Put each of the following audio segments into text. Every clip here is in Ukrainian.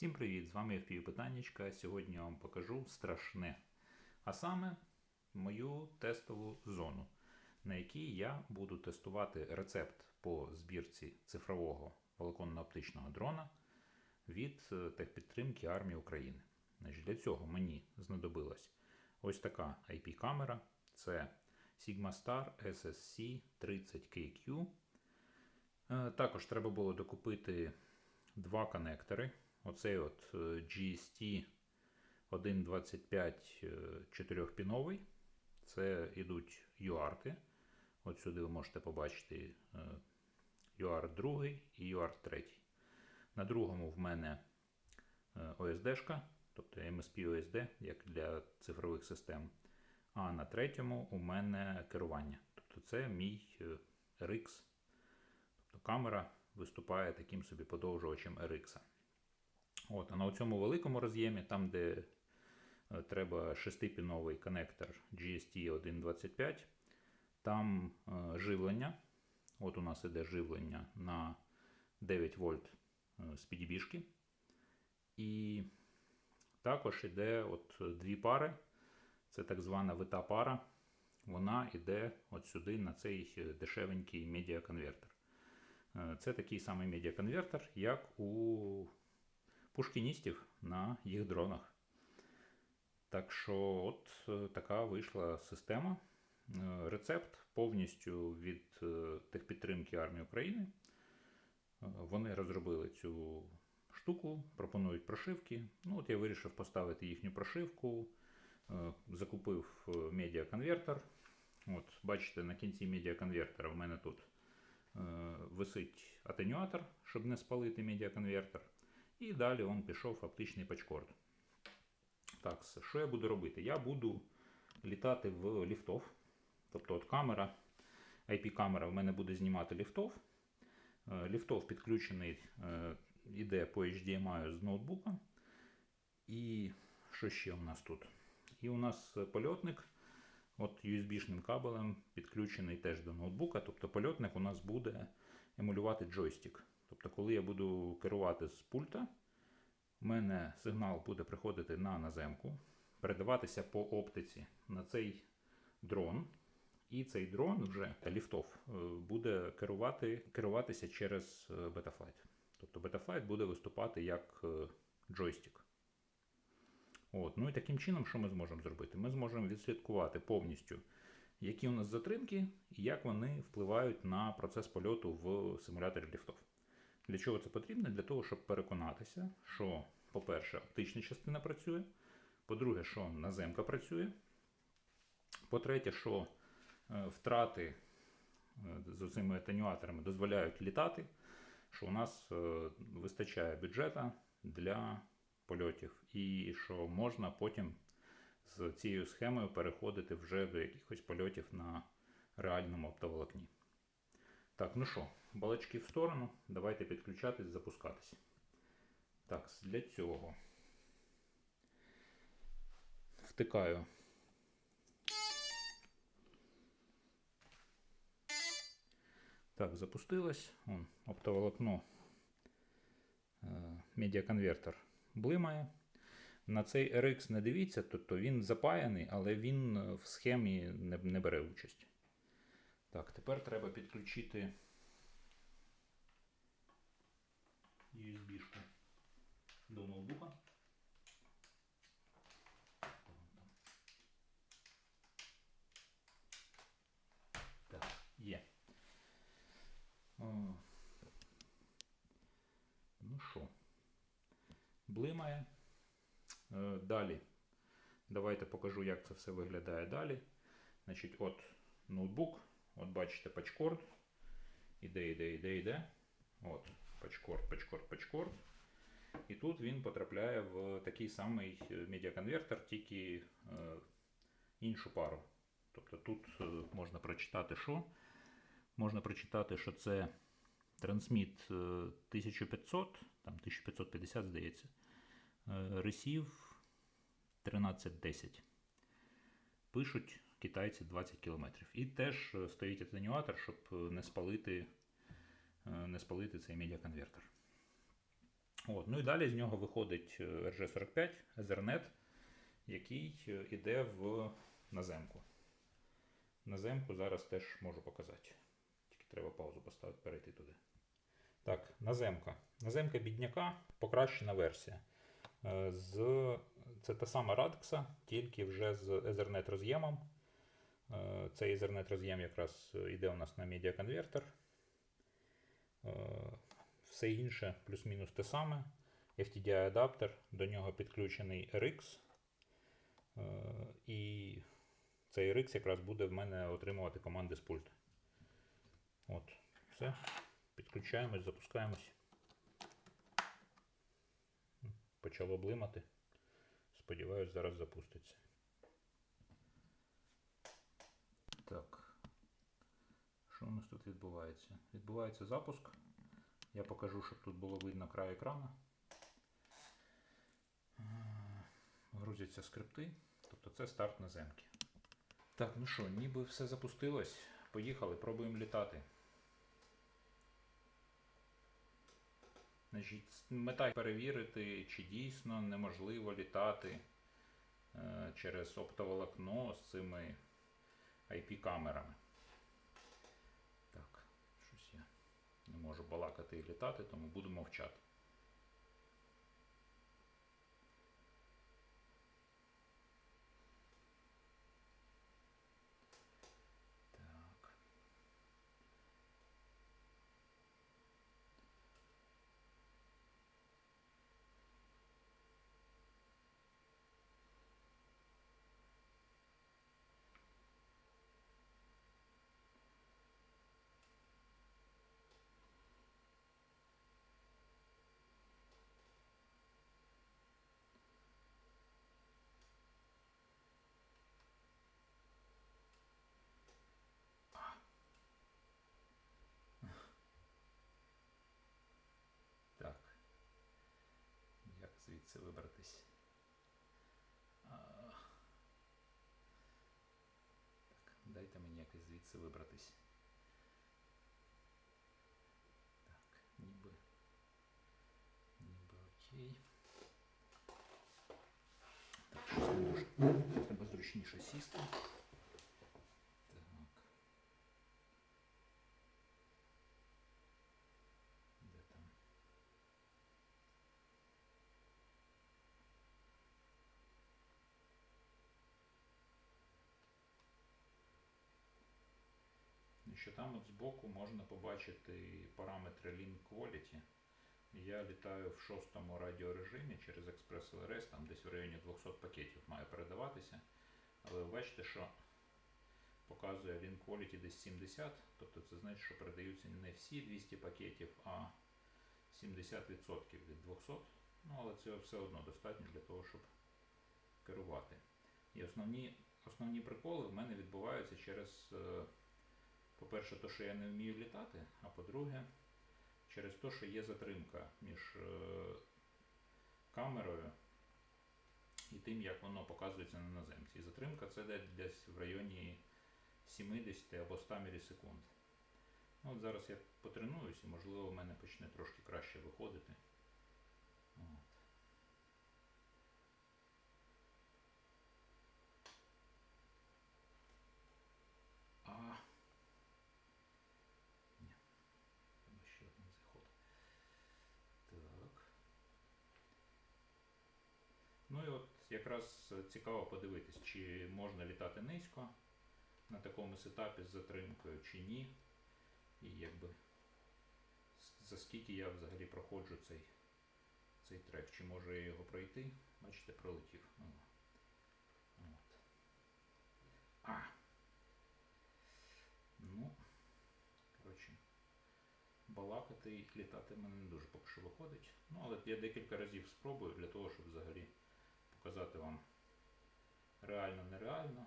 Всім привіт! З вами FPV Питаннячка. Сьогодні я вам покажу страшне. А саме мою тестову зону, на якій я буду тестувати рецепт по збірці цифрового волоконно-оптичного дрона від е, техпідтримки армії України. Значить, для цього мені знадобилась ось така IP-камера. Це SigmaStar SSC 30KQ. Е, Також треба було докупити два конектори. Оцей от е, GST 1.25 4-піновий. Це йдуть UART. От сюди ви можете побачити е, UART 2 і UART 3. На другому в мене OSD, тобто MSP OSD, як для цифрових систем. А на третьому у мене керування. Тобто це мій е, RX. Тобто камера виступає таким собі подовжувачем RX. От, а на цьому великому роз'ємі, там, де е, треба шестипіновий конектор GST 1.25, там е, живлення. От у нас іде живлення на 9 вольт е, з підібіжки. І також іде от дві пари. Це так звана вита пара. Вона йде от сюди на цей дешевенький медіаконвертер. Е, Це такий самий медіаконвертер, як у пушкіністів на їх дронах. Так що, от е, така вийшла система. Е, Рецепт повністю від е, техпідтримки армії України. Вони розробили цю штуку, пропонують прошивки. Ну, от я вирішив поставити їхню прошивку. Закупив медіаконвертер. От, бачите, на кінці медіаконвертера в мене тут висить атенюатор, щоб не спалити медіаконвертер. І далі он пішов оптичний пачкорд. Так, що я буду робити? Я буду літати в ліфтов. Тобто от камера, IP-камера в мене буде знімати ліфтов. Е, Ліфтов підключений е, іде по HDMI з ноутбука. І що ще у нас тут? І у нас польотник от USB-шним кабелем підключений теж до ноутбука. Тобто польотник у нас буде емулювати джойстик. Тобто, коли я буду керувати з пульта, у мене сигнал буде приходити на наземку, передаватися по оптиці на цей дрон. І цей дрон вже ліфтов е, буде керувати, керуватися через е, Betaflight. Тобто Betaflight буде виступати як е, джойстик. От. Ну і таким чином, що ми зможемо зробити? Ми зможемо відслідкувати повністю, які у нас затримки і як вони впливають на процес польоту в симуляторі ліфтов. Для чого це потрібно? Для того, щоб переконатися, що, по-перше, оптична частина працює, по-друге, що наземка працює. По-третє, що е, втрати е, з цими атенюаторами дозволяють літати, що у нас е, вистачає бюджета для польотів, і що можна потім з цією схемою переходити вже до якихось польотів на реальному оптоволокні. Так, ну що, балачки в сторону, давайте підключатись, запускатись. Так, для цього втикаю. Так, запустилось. Вон, оптоволокно, е, медіаконвертер блимає. На цей RX не дивіться, тобто він запаяний, але він е, в схемі не, не бере участь. Так, тепер треба підключити USB-шку до ноутбука. Так, є. Ну що, блимає. Е, Далі. Давайте покажу, як це все виглядає далі. Значить, от ноутбук. От бачите пачкорд. Іде, іде, іде, іде. От, пачкорд, пачкорд, пачкорд. І тут він потрапляє в такий самий медіаконвертер, тільки е, іншу пару. Тобто тут е, можна прочитати, що. Можна прочитати, що це трансміт е, 1500, там 1550, здається. Е, Ресів 1310. Пишуть китайці 20 км. І теж е, стоїть атенюатор, щоб е, не спалити, е, не спалити цей медіаконвертер. От. Ну і далі з нього виходить е, RG45 Ethernet, який е, іде в наземку. Наземку зараз теж можу показати. Тільки треба паузу поставити, перейти туди. Так, наземка. Наземка бідняка, покращена версія. Е, З, це та сама Radxa, тільки вже з Ethernet роз'ємом. Е, Цей Ethernet роз'єм якраз йде у нас на медіаконвертер. Все інше плюс-мінус те саме. FTDI адаптер, до нього підключений RX. Е, І цей RX якраз буде в мене отримувати команди з пульта. От, все. Підключаємось, запускаємось. Почало блимати. Сподіваюсь, зараз запуститься. Так. Що у нас тут відбувається? Відбувається запуск. Я покажу, щоб тут було видно край екрану. Е, Грузяться скрипти. Тобто це старт наземки. Так, ну що, ніби все запустилось. Поїхали, пробуємо літати. Мета перевірити, чи дійсно неможливо літати е, через оптоволокно з цими IP-камерами. Так, щось я не можу балакати і літати, тому буду мовчати. звідси вибратись? А... Так, дайте мені якось звідси вибратись. Так, ніби. Ніби окей. Так, щось не може. Треба зручніше сісти. Що там от збоку можна побачити параметри Link Quality. Я літаю в шостому радіорежимі через Express LRS, там десь в районі 200 пакетів має передаватися. Але ви бачите, що показує Link Quality десь 70, тобто це значить, що передаються не всі 200 пакетів, а 70% від 200. Ну, але цього все одно достатньо для того, щоб керувати. І основні, основні приколи в мене відбуваються через, е, по-перше, то, що я не вмію літати, а по-друге, через те, що є затримка між е, камерою і тим, як воно показується на наземці. І затримка це десь в районі 70 або 100 мілісекунд. Ну, от зараз я потренуюсь і, можливо, в мене почне трошки краще виходити. От. А. Ні. Треба ще один заход. Так. Ну і от якраз цікаво подивитись, чи можна літати низько на такому сетапі з затримкою, чи ні. І якби за скільки я взагалі проходжу цей, цей трек, чи можу я його пройти. Бачите, пролетів. От. А! Ну, коротше, балакати і літати в мене не дуже поки що виходить. Ну, але я декілька разів спробую для того, щоб показати вам реально нереально.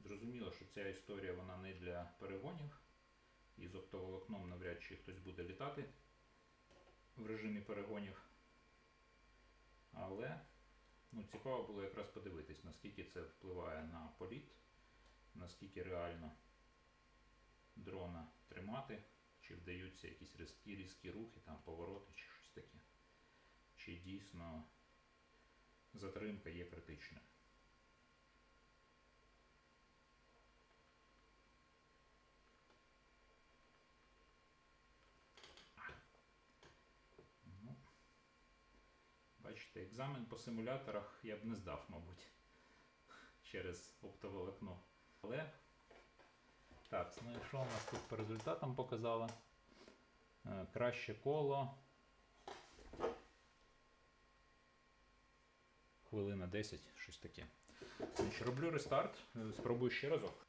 Зрозуміло, що ця історія вона не для перегонів. І з оптоволокном навряд чи хтось буде літати в режимі перегонів. Але ну, цікаво було якраз подивитись, наскільки це впливає на політ, наскільки реально дрона тримати, чи вдаються якісь різкі, різкі рухи, там повороти чи щось таки, чи дійсно затримка є критичною. Ну, бачите, екзамен по симуляторах я б не здав, мабуть, через оптоволокно. Але так, ну і що у нас тут по результатам показали? Е, Краще коло. Хвилина 10, щось таке. Роблю рестарт, е, спробую ще разок.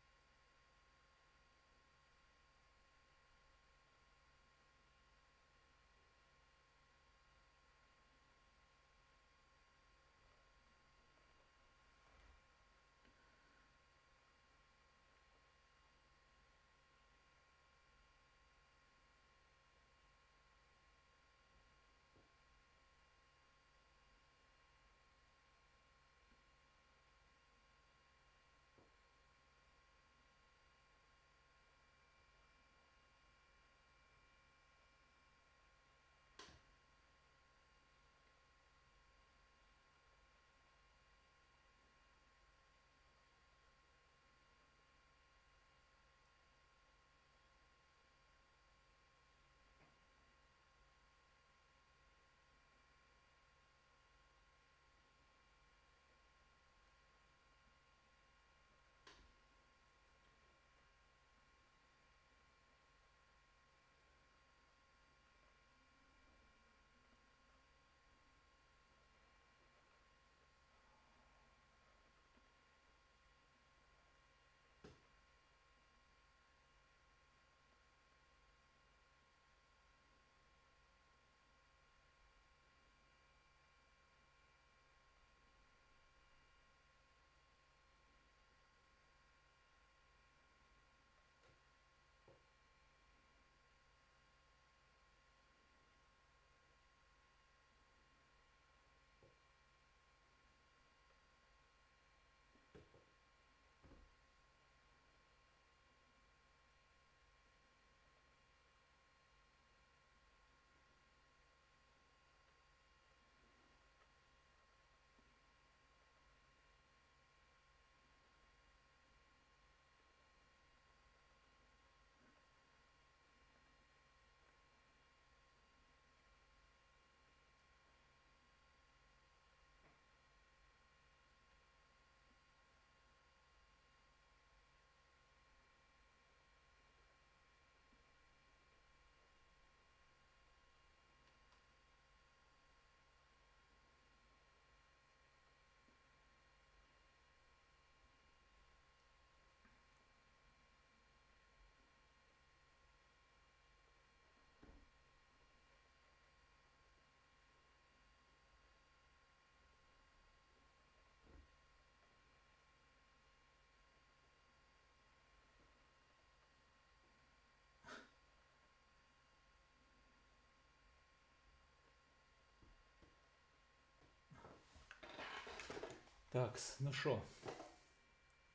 Так, ну що,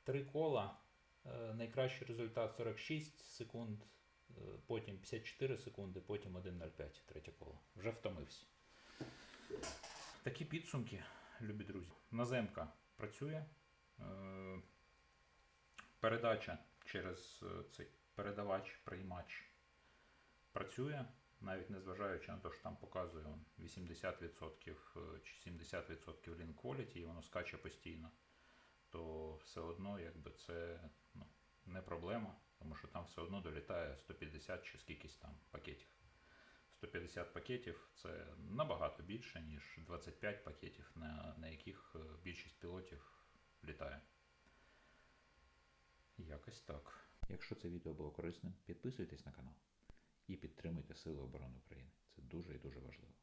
три кола. Е, Найкращий результат 46 секунд, е, потім 54 секунди, потім 1.05, третє коло. Вже втомився. Такі підсумки, любі друзі. Наземка працює. Е, Передача через цей передавач, приймач працює, навіть незважаючи на те, що там показує 80% е, чи 70% link quality, і воно скаче постійно, то все одно якби це ну, не проблема, тому що там все одно долітає 150 чи скількись там пакетів. 150 пакетів це набагато більше, ніж 25 пакетів, на, на яких е, більшість пілотів літає. Якось так. Якщо це відео було корисним, підписуйтесь на канал і підтримуйте Сили оборони України. Це дуже і дуже важливо.